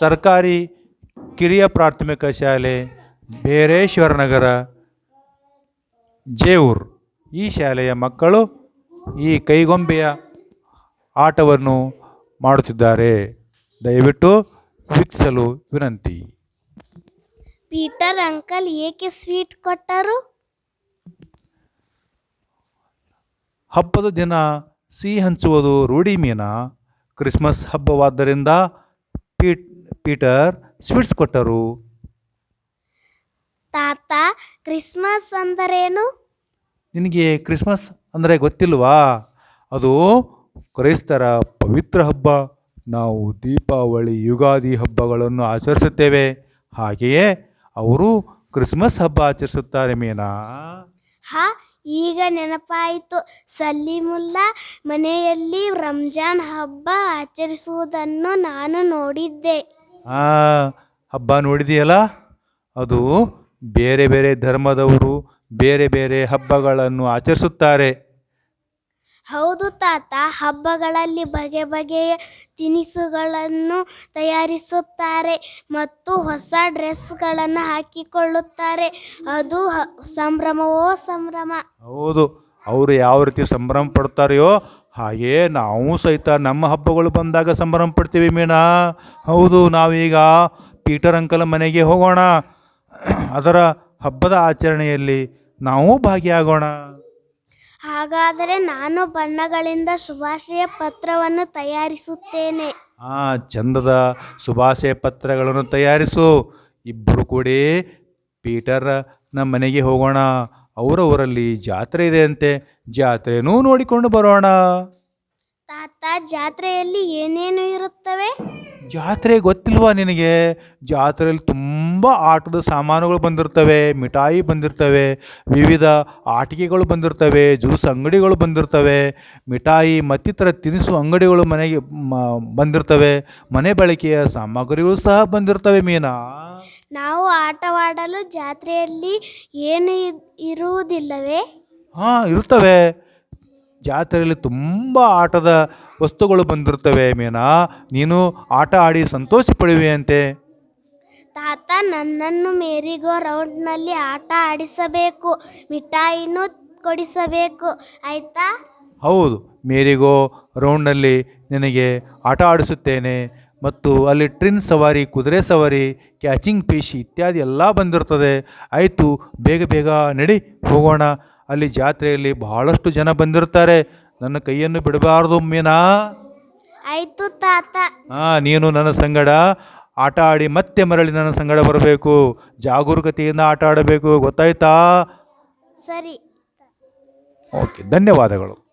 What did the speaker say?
ಸರ್ಕಾರಿ ಕಿರಿಯ ಪ್ರಾಥಮಿಕ ಶಾಲೆ ಬೇರೇಶ್ವರ ನಗರ ಜೇವೂರ್. ಈ ಶಾಲೆಯ ಮಕ್ಕಳು ಈ ಕೈಗೊಂಬೆಯ ಆಟವನ್ನು ಮಾಡುತ್ತಿದ್ದಾರೆ. ದಯವಿಟ್ಟು ವೀಕ್ಷಿಸಲು ವಿನಂತಿ. ಪೀಟರ್ ಅಂಕಲ್ ಏಕೆ ಸ್ವೀಟ್ ಕೊಟ್ಟರು? ಹಬ್ಬದ ದಿನ ಸಿಹಿ ಹಂಚುವುದು ರೂಢಿ ಮೀನ? ಕ್ರಿಸ್ಮಸ್ ಹಬ್ಬವಾದ್ದರಿಂದ ಪೀಟ್ ಪೀಟರ್ ಸ್ವೀಟ್ಸ್ ಕೊಟ್ಟರು. ತಾತ ಕ್ರಿಸ್ಮಸ್ ಅಂದರೇನು? ನಿನಗೆ ಕ್ರಿಸ್ಮಸ್ ಅಂದರೆ ಗೊತ್ತಿಲ್ವಾ? ಅದು ಕ್ರೈಸ್ತರ ಪವಿತ್ರ ಹಬ್ಬ. ನಾವು ದೀಪಾವಳಿ ಯುಗಾದಿ ಹಬ್ಬಗಳನ್ನು ಆಚರಿಸುತ್ತೇವೆ. ಹಾಗೆಯೇ ಅವರು ಕ್ರಿಸ್ಮಸ್ ಹಬ್ಬ ಆಚರಿಸುತ್ತಾರೆ ಮೀನಾ. ಹಾ ಈಗ ನೆನಪಾಯಿತು. ಸಲೀಮುಲ್ಲಾ ಮನೆಯಲ್ಲಿ ರಂಜಾನ್ ಹಬ್ಬ ಆಚರಿಸುವುದನ್ನು ನಾನು ನೋಡಿದ್ದೆ. ಆ ಹಬ್ಬ ನೋಡಿದೆಯಲ್ಲ? ಅದು ಬೇರೆ ಬೇರೆ ಧರ್ಮದವರು ಬೇರೆ ಬೇರೆ ಹಬ್ಬಗಳನ್ನು ಆಚರಿಸುತ್ತಾರೆ. ಹೌದು ತಾತ ಹಬ್ಬಗಳಲ್ಲಿ ಬಗೆ ಬಗೆಯ ತಿನಿಸುಗಳನ್ನು ತಯಾರಿಸುತ್ತಾರೆ ಮತ್ತು ಹೊಸ ಡ್ರೆಸ್ಗಳನ್ನು ಹಾಕಿಕೊಳ್ಳುತ್ತಾರೆ. ಅದು ಸಂಭ್ರಮವೋ ಸಂಭ್ರಮ? ಹೌದು ಅವರು ಯಾವ ರೀತಿ ಸಂಭ್ರಮ ಪಡ್ತಾರೆಯೋ ಹಾಗೆಯೇ ನಾವು ಸಹಿತ ನಮ್ಮ ಹಬ್ಬಗಳು ಬಂದಾಗ ಸಂಭ್ರಮ ಪಡ್ತೀವಿ ಮೀನಾ. ಹೌದು ನಾವೀಗ ಪೀಟರ್ ಅಂಕಲ್ ಮನೆಗೆ ಹೋಗೋಣ. ಅದರ ಹಬ್ಬದ ಆಚರಣೆಯಲ್ಲಿ ನಾವು ಭಾಗಿಯಾಗೋಣ. ಹಾಗಾದರೆ ನಾನು ಬಣ್ಣಗಳಿಂದ ಶುಭಾಶಯ ಪತ್ರವನ್ನು ತಯಾರಿಸುತ್ತೇನೆ. ಆ ಚಂದದ ಶುಭಾಶಯ ಪತ್ರಗಳನ್ನು ತಯಾರಿಸು. ಇಬ್ಬರು ಕೂಡಿ ಪೀಟರ್ ನಮ್ಮ ಮನೆಗೆ ಹೋಗೋಣ. ಅವರವರಲ್ಲಿ ಜಾತ್ರೆ ಇದೆ ಅಂತೆ. ಜಾತ್ರೆನೂ ನೋಡಿಕೊಂಡು ಬರೋಣ. ತಾತ ಜಾತ್ರೆಯಲ್ಲಿ ಏನೇನು ಇರುತ್ತವೆ? ಜಾತ್ರೆ ಗೊತ್ತಿಲ್ವಾ ನಿನಗೆ? ಜಾತ್ರೆಯಲ್ಲಿ ತುಂಬ ಆಟದ ಸಾಮಾನುಗಳು ಬಂದಿರ್ತವೆ ಮಿಠಾಯಿ ಬಂದಿರ್ತವೆ ವಿವಿಧ ಆಟಿಕೆಗಳು ಬಂದಿರ್ತವೆ ಜ್ಯೂಸ್ ಅಂಗಡಿಗಳು ಬಂದಿರ್ತವೆ ಮಿಠಾಯಿ ಮತ್ತಿತರ ತಿನಿಸು ಅಂಗಡಿಗಳು ಮನೆಗೆ ಬಂದಿರ್ತವೆ ಮನೆ ಬಳಕೆಯ ಸಾಮಗ್ರಿಗಳು ಸಹ ಬಂದಿರ್ತವೆ ಮೀನಾ. ನಾವು ಆಟವಾಡಲು ಜಾತ್ರೆಯಲ್ಲಿ ಏನು ಇರುವುದಿಲ್ಲವೇ? ಹಾಂ ಇರ್ತವೆ ಜಾತ್ರೆಯಲ್ಲಿ ತುಂಬ ಆಟದ ವಸ್ತುಗಳು ಬಂದಿರ್ತವೆ ಮೀನಾ. ನೀನು ಆಟ ಆಡಿ ಸಂತೋಷ ಪಡುವೆಯಂತೆ. ತಾತ ನನ್ನನ್ನು ಮೇರಿಗೋ ರೌಂಡ್ನಲ್ಲಿ ಆಟ ಆಡಿಸಬೇಕು ಮಿಠಾಯಿನೂ ಕೊಡಿಸಬೇಕು. ಆಯ್ತಾ? ಹೌದು ಮೇರಿಗೋ ರೌಂಡ್ನಲ್ಲಿ ನಿನಗೆ ಆಟ ಆಡಿಸುತ್ತೇನೆ ಮತ್ತು ಅಲ್ಲಿ ಟ್ರಿನ್ ಸವಾರಿ ಕುದುರೆ ಸವಾರಿ ಕ್ಯಾಚಿಂಗ್ ಫಿಶ್ ಇತ್ಯಾದಿ ಎಲ್ಲ ಬಂದಿರ್ತದೆ ಆಯಿತು ಬೇಗ ಬೇಗ ನಡಿ ಹೋಗೋಣ. ಅಲ್ಲಿ ಜಾತ್ರೆಯಲ್ಲಿ ಬಹಳಷ್ಟು ಜನ ಬಂದಿರ್ತಾರೆ ನನ್ನ ಕೈಯನ್ನು ಬಿಡಬಾರ್ದು ಮೀನಾ ಆಯಿತು ತಾತ. ಹಾಂ ನೀನು ನನ್ನ ಸಂಗಡ ಆಟ ಆಡಿ ಮತ್ತೆ ಮರಳಿ ನನ್ನ ಸಂಗಡ ಬರಬೇಕು. ಜಾಗರೂಕತೆಯಿಂದ ಆಟ ಆಡಬೇಕು. ಗೊತ್ತಾಯ್ತಾ? ಸರಿ. ಓಕೆ ಧನ್ಯವಾದಗಳು.